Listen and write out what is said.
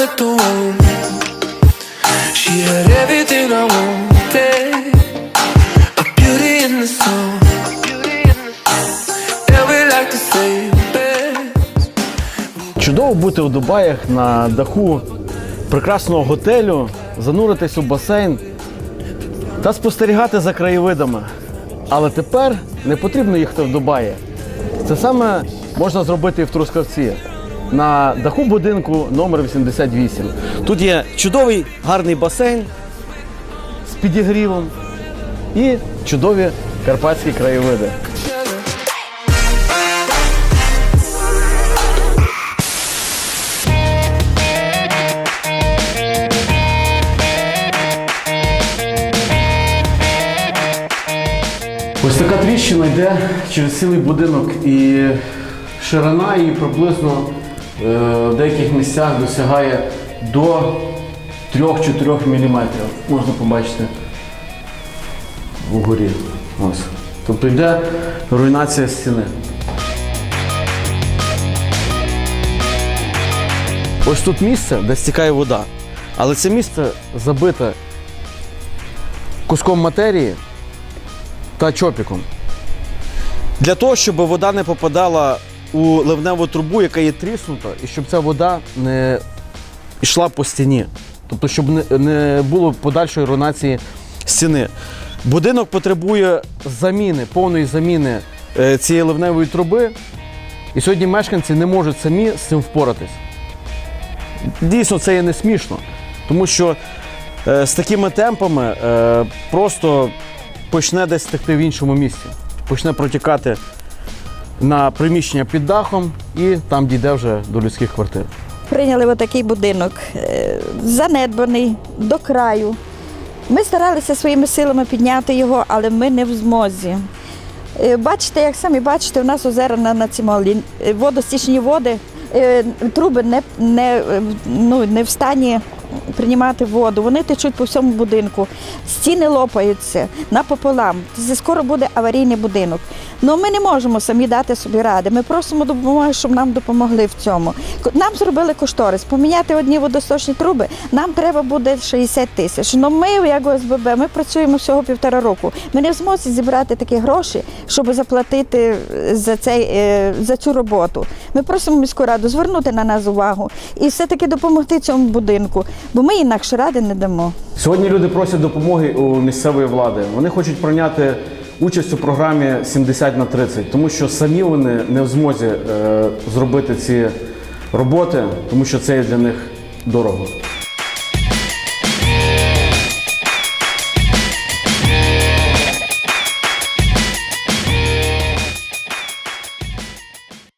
that the womb. She had everything I wanted. A beauty in the song. And we like to say. Чудово бути у Дубаях на даху прекрасного готелю, зануритись у басейн та спостерігати за краєвидами. Але тепер не потрібно їхати в Дубаї. Це саме можна зробити і в Трускавці на даху будинку номер 88. Тут є чудовий гарний басейн з підігрівом і чудові карпатські краєвиди. Ось така тріщина йде через цілий будинок і ширина її приблизно в деяких місцях досягає до 3-4 мм. Можна побачити вгорі. Тобто йде руйнація стіни. Ось тут місце, де стікає вода. Але це місце забите куском матерії та чопіком. Для того, щоб вода не попадала у ливневу трубу, яка є тріснута, і щоб ця вода не йшла по стіні. Тобто, щоб не, було подальшої руйнації стіни. Будинок потребує заміни, повної заміни е, цієї ливневої труби. І сьогодні мешканці не можуть самі з цим впоратись. Дійсно, це є не смішно, тому що е, з такими темпами е, просто почне десь текти в іншому місці. Почне протікати на приміщення під дахом і там дійде вже до людських квартир. Прийняли отакий будинок, е, занедбаний до краю. Ми старалися своїми силами підняти його, але ми не в змозі. Е, Бачите, як самі бачите, у нас озера на, цімолі. Е, Водостічні води, труби не, не, ну, не в стані приймати воду. Вони течуть по всьому будинку. Стіни лопаються напополам. Це скоро буде аварійний будинок. Ну ми не можемо самі дати собі ради. Ми просимо допомоги, щоб нам допомогли в цьому. Нам зробили кошторис. Поміняти одні водосточні труби. Нам треба буде 60 тисяч. Ну ми, як ОСББ, ми працюємо всього півтора року. Ми не в змозі зібрати такі гроші, щоб заплатити за цей е, за цю роботу. Ми просимо міську раду звернути на нас увагу і все-таки допомогти цьому будинку, бо ми інакше ради не дамо. Сьогодні люди просять допомоги у місцевої влади. Вони хочуть прийняти участь у програмі 70 на 30, тому що самі вони не в змозі е, зробити ці роботи, тому що це є для них дорого.